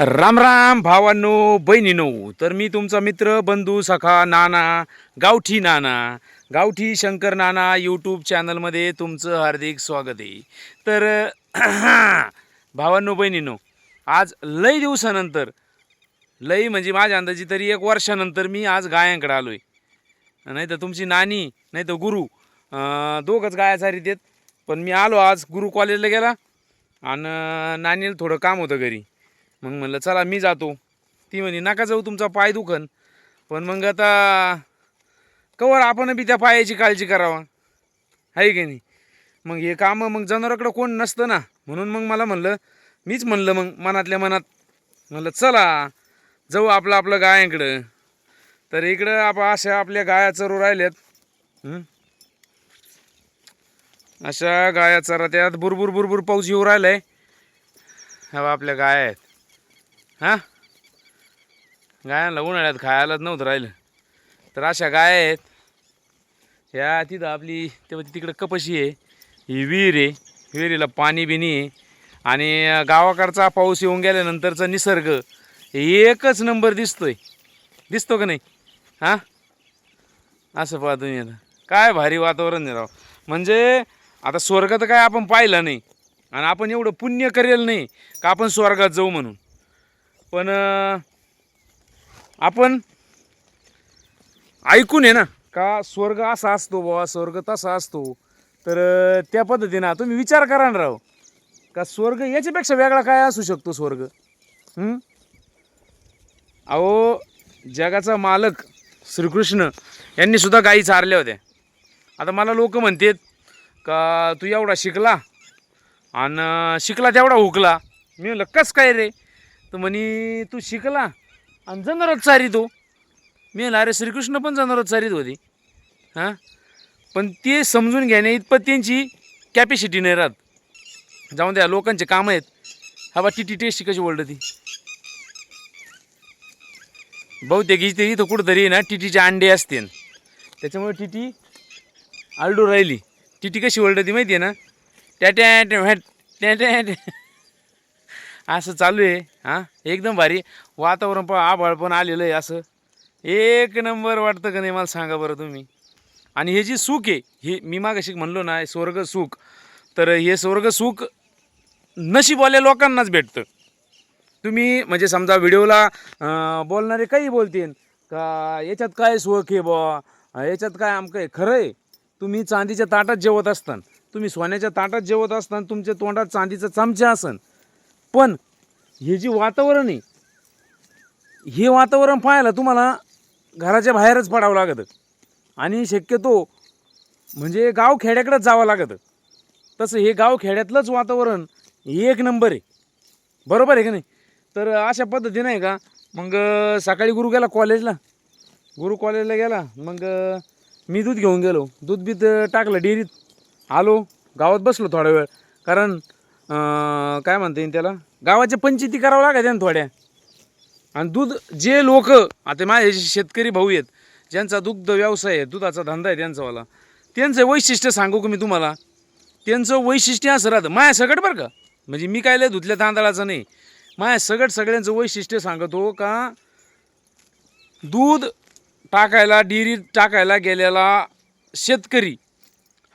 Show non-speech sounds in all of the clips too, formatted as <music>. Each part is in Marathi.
राम राम भावांनो बहिणीनो तर मी तुमचा मित्र बंधू सखा नाना गावठी नाना गावठी शंकर नाना यूट्यूब चॅनलमध्ये तुमचं हार्दिक स्वागत आहे. तर <clears throat> भावांनो बहिणीनो आज लई दिवसानंतर लई म्हणजे माझ्या अंदाजी तरी एक वर्षानंतर मी आज गायांकडे आलो आहे नाही तर तुमची नानी नाही तर गुरु दोघंच गाया सारी देत पण मी आलो आज गुरु कॉलेजला गेला आणि नानीला थोडं काम होतं घरी. मग म्हणलं चला मी जातो. ती म्हणे नका जाऊ तुमचा पाय दुखन. पण मग आता कवर आपण बी त्या पायाची काळजी करावा. आहे की नाही? मग हे कामं मग जनावराकडं कोण नसतं ना. म्हणून मग मला म्हणलं मीच म्हणलं मग मनातल्या मनात. म्हणलं चला जाऊ आपलं आपलं गायांकडं. तर इकडं आपण अशा आपल्या गाया चरू राहिल्यात. अशा गाया चरा त्यात बुरबुर बुरबुर पाऊस येऊ राहिलाय. हवा आपल्या गाया आहेत. हां? गायांना उन्हाळ्यात खायलाच नव्हतं राहिलं. तर अशा गाय आहेत. ह्या तिथं आपली तेव्हा म्हणजे तिकडं कपशी आहे ही विहीर आहे. विहिरीला पाणी बिनी आहे. आणि गावाकडचा पाऊस येऊन गेल्यानंतरचा निसर्ग एकच नंबर दिसतोय. दिसतो का नाही? हां? असं पहा तुम्ही आता. काय भारी वातावरण आहे राव. म्हणजे आता स्वर्ग तर काय आपण पाहिलं नाही. आणि आपण एवढं पुण्य करेल नाही का आपण स्वर्गात जाऊ म्हणून? पण आपण ऐकून आहे ना का स्वर्ग असा असतो बाबा स्वर्ग तसा असतो. तर त्या पद्धतीनं तुम्ही विचार करा ना राव. का स्वर्ग याच्यापेक्षा वेगळा काय असू शकतो स्वर्ग? अहो जगाचा मालक श्रीकृष्ण यांनी सुद्धा गायी चारल्या होत्या. आता मला लोक म्हणतात का तू एवढा शिकला? आणि शिकला तेवढा हुकला. मी म्हणलं कस काय रे? तर म्हणे तू शिकला आणि जनावरात हो मी म्हणलं अरे श्रीकृष्ण पण जनावरात चारीत होती. हां? पण ते समजून घेण्या इतपत त्यांची कॅपॅसिटी नाही राहत. जाऊन द्या लोकांचे कामं आहेत. हा बा टी टेस्ट कशी बोलतं ती बहुतेक इथे इथं कुठंतरी ना टीटीचे अंडे असतील त्याच्यामुळे टीटी आलडू राहिली. टीटी कशी ओरडती माहिती आहे ना? त्या त्या त्या त्या त्या. असं चालू आहे. हां? एकदम भारी. वातावरण पण आभाळ पण आलेलं आहे असं. एक नंबर वाटतं का नाही मला सांगा बरं तुम्ही. आणि हे जी सुख आहे हे मी मागाशी म्हणलो ना स्वर्ग सुख. तर हे स्वर्ग सुख नशीबवाल्या लोकांनाच भेटतं. तुम्ही म्हणजे समजा व्हिडिओला बोलणारे काही बोलतील का याच्यात काय सुख आहे बुवा? याच्यात काय आमकं आहे? खरं आहे. तुम्ही चांदीच्या ताटात जेवत असताना. तुम्ही सोन्याच्या ताटात जेवत असताना तुमच्या तोंडात चांदीचा चमचा असन. पण हे जे वातावरण आहे हे वातावरण पाहायला तुम्हाला घराच्या बाहेरच पडावं लागतं. आणि शक्यतो म्हणजे गाव खेड्याकडेच जावं लागतं. तसं हे गाव खेड्यातलंच वातावरण एक नंबर आहे. बरोबर आहे का नाही? तर अशा पद्धतीनं आहे का? मग सकाळी गुरु गेला कॉलेजला? गुरु कॉलेजला गेला मग मी दूध घेऊन गेलो. दूध बीत टाकलं डेअरीत. आलो गावात बसलो थोडा वेळ. कारण काय म्हणता येईल त्याला? गावाच्या पंचायती करावं लागायच्या ना थोड्या. आणि दूध जे लोक आता माझे शेतकरी भाऊ आहेत ज्यांचा दुग्ध व्यवसाय आहे दुधाचा धंदा आहे त्यांचावाला त्यांचं वैशिष्ट्य सांगू का मी तुम्हाला? त्यांचं वैशिष्ट्य असं राहतं. माया सगट बरं का? म्हणजे मी काय लय धुतल्या तांदळाचं नाही. माया सगट सगळ्यांचं वैशिष्ट्य सांगतो का दूध टाकायला डेअरीत टाकायला गेलेला शेतकरी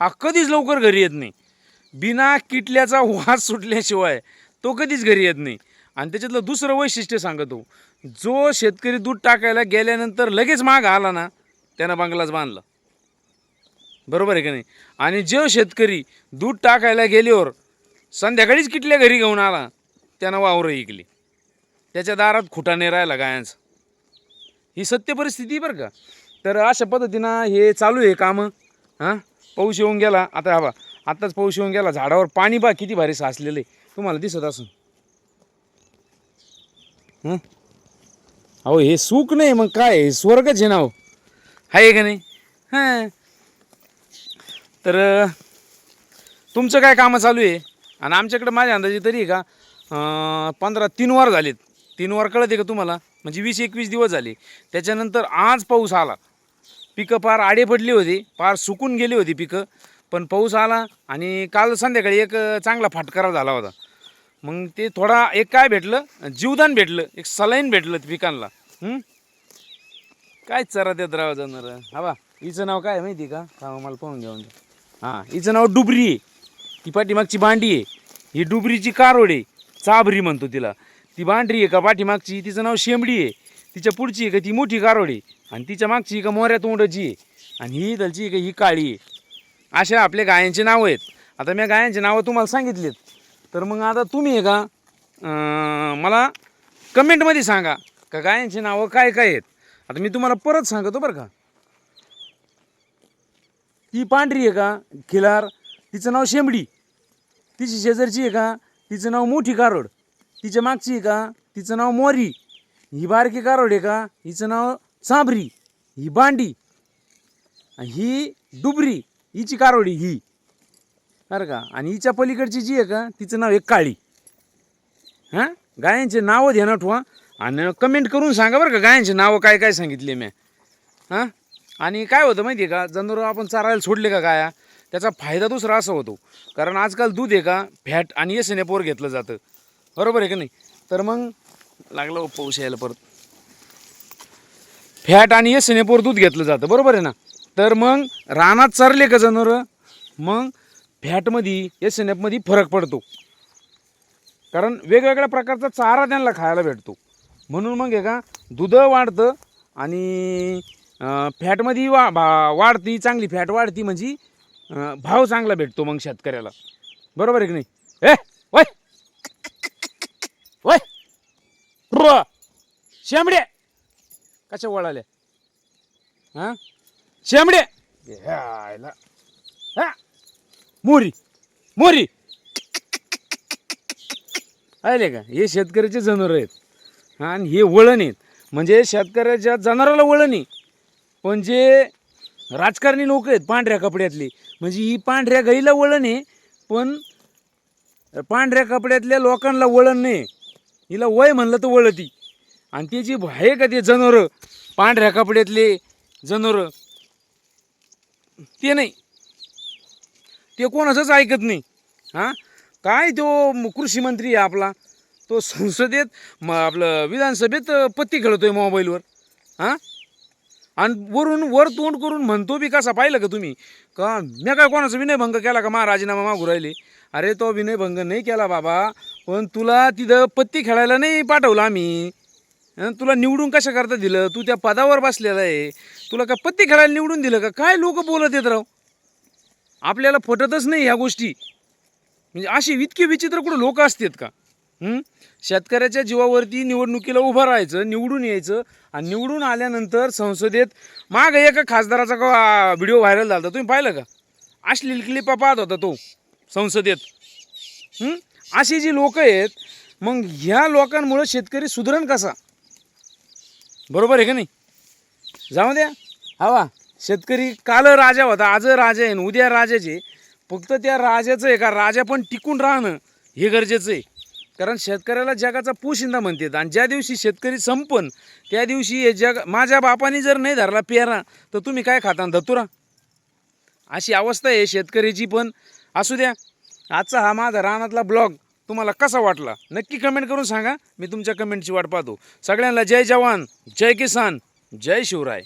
हा कधीच लवकर घरी येत नाही. बिना किटल्याचा वास सुटल्याशिवाय तो कधीच घरी येत नाही. आणि त्याच्यातलं दुसरं वैशिष्ट्य सांगतो. जो शेतकरी दूध टाकायला गेल्यानंतर लगेच माग आला ना त्यानं बंगलाच बांधला. बरोबर आहे का नाही? आणि जो शेतकरी दूध टाकायला गेल्यावर संध्याकाळीच किटल्या घरी घेऊन आला त्यानं वावरं इकली. त्याच्या दारात खुटाने राहिला गायांचं. ही सत्य परिस्थिती बरं का? तर अशा पद्धतीनं हे चालू आहे कामं हां? पाऊस येऊन गेला आता हा आत्ताच पाऊस येऊन गेला झाडावर पाणी बा किती भारी साचलेलं आहे. तुम्हाला दिसत असून. अहो हे सुख नाही मग काय हे स्वर्गच आहे ना हो. आहे का नाही? हां. तर तुमचं काय कामं चालू आहे? आणि आमच्याकडे माझ्या अंदाजे तरी आहे का पंधरा तीन वार झालेत. तीन वार कळत आहे का तुम्हाला? म्हणजे वीस एकवीस दिवस झाले. त्याच्यानंतर आज पाऊस आला. पिकं फार आडे पडली होती फार सुकून गेली होती पिकं. पण पाऊस आला आणि काल संध्याकाळी एक चांगला फाटकारा झाला होता. मग ते थोडा एक काय भेटलं? जीवदान भेटलं एक सलाईन भेटलं पिकांना. काय चरा देत राव जाणार हा बा हिचं नाव काय माहिती आहे का? हा मला पाहून घेऊन म्हणजे. हां हिचं नाव डुबरी आहे. ती पाठीमागची भांडी आहे. ही डुबरीची कारोड आहे. चाभरी म्हणतो तिला. ती भांडरी आहे का पाठीमागची? तिचं नाव शेंबडी आहे. तिच्या पुढची आहे का ती मोठी कारोड आहे. आणि तिच्या मागची का मोऱ्या तोंडाची आहे. आणि ही दलची आहे का ही काळी आहे. अशा आपल्या गायांची नावं आहेत. आता मी गायांची नावं तुम्हाला सांगितलीत. तर मग आता तुम्ही आहे का मला कमेंटमध्ये सांगा का गायांची नावं काय काय आहेत. आता मी तुम्हाला परत सांगतो बरं का. ती पांढरी आहे का खिलार तिचं नाव शेंबडी. तिची शेजारची आहे का तिचं नाव मोठी कारोड. तिच्या मागची आहे का तिचं नाव मोरी. ही बारकी कारोड आहे का हिचं नाव चांबरी. ही बांडी. ही डुबरी. हिची कारोडी ही. बरं का? आणि हिच्या पलीकडची जी आहे का तिचं नाव आहे काळी. हां? गायांचे नावं ध्यानात ठेवा आणि कमेंट करून सांगा बरं का गायांचे नावं काय काय सांगितले मी. हां? आणि काय होतं माहिती आहे का जनावरं आपण चारायला सोडले का गाया त्याचा फायदा दुसरा असा होतो. कारण आजकाल दूध आहे का फॅट आणि एस एन एफवर घेतलं जातं. बरोबर आहे का नाही? तर मग लागलं पाऊस यायला परत. फॅट आणि एस एन एफवर दूध घेतलं जातं. बरोबर आहे ना? तर मग रानात चरले का जनावरं? मग फॅटमध्ये एस एन एफमध्ये फरक पडतो. कारण वेगवेगळ्या प्रकारचा चारा त्यांना खायला भेटतो. म्हणून मग आहे का दूध वाढतं आणि फॅटमध्ये वा भा वाढती चांगली फॅट वाढती म्हणजे भाव चांगला भेटतो मग शेतकऱ्याला. बरोबर आहे की नाही? ए वय! वय! र! शेंबडे! कशा वळाल्या? हां? शेंबडे यायला हा. मोरी मोरी. आले का? हे शेतकऱ्याचे जनावर आहेत. हा, आणि हे वळण आहेत. म्हणजे शेतकऱ्याच्या जनावराला वळण आहे. पण जे राजकारणी लोक आहेत पांढऱ्या कपड्यातले म्हणजे ही पांढऱ्या गाईला वळण आहे पण पांढऱ्या कपड्यातल्या लोकांना वळण नाही. हिला वय म्हणलं तर वळती. आणि ते जी आहे का ते जनावरं? पांढऱ्या कपड्यातले जनावरं. ते नाही. ते कोणाचंच ऐकत नाही. हां? काय तो कृषी मंत्री आहे आपला? तो संसदेत म आपलं विधानसभेत पत्ती खेळतोय मोबाईलवर. हां? आणि वरून वर तोंड करून म्हणतो बी कसा पाहिलं का तुम्ही? का मी काय कोणाचा विनयभंग केला का मा राजीनामा मागू राहिले? अरे तो विनयभंग नाही केला बाबा. पण तुला तिथं पत्ती खेळायला नाही पाठवलं आम्ही. तुला निवडून कशा करता दिलं? तू त्या पदावर बसलेला आहे. तुला का पत्ती खेळायला निवडून दिलं का? काय लोक बोलत येत राव? आपल्याला पटतच नाही ह्या गोष्टी. म्हणजे अशी इतकी विचित्र कुठं लोक असतात का? शेतकऱ्याच्या जीवावरती निवडणुकीला उभं राहायचं निवडून यायचं आणि निवडून आल्यानंतर संसदेत माग एका खासदाराचा का व्हिडिओ व्हायरल झाला होता. तुम्ही पाहिलं का? अश्लील क्लिपा पाहत होता तो संसदेत. अशी जी लोक आहेत मग ह्या लोकांमुळं शेतकरी सुधरण कसा? बरोबर आहे का नाही? जाऊ द्या. हवा. शेतकरी काल राजा होता आज राजा आहे आणि उद्या राजाचे. फक्त त्या राजाचं आहे का? राजा पण टिकून राहणं हे गरजेचं आहे. कारण शेतकऱ्याला जगाचा पोशिंदा म्हणतात. आणि ज्या दिवशी शेतकरी संपन त्या दिवशी हे जग माझ्या बापाने जर नाही धरला पेरा तर तुम्ही काय खाता? धतुरा? अशी अवस्था आहे शेतकऱ्याची पण. असू द्या. आजचा हा माझा रानातला ब्लॉग तुम्हाला कसा वाटला? नक्की कमेंट करून सांगा. मी तुमच्या कमेंटची वाट पाहतो. सगळ्यांना जय जवान जय किसान. जय शिवराय.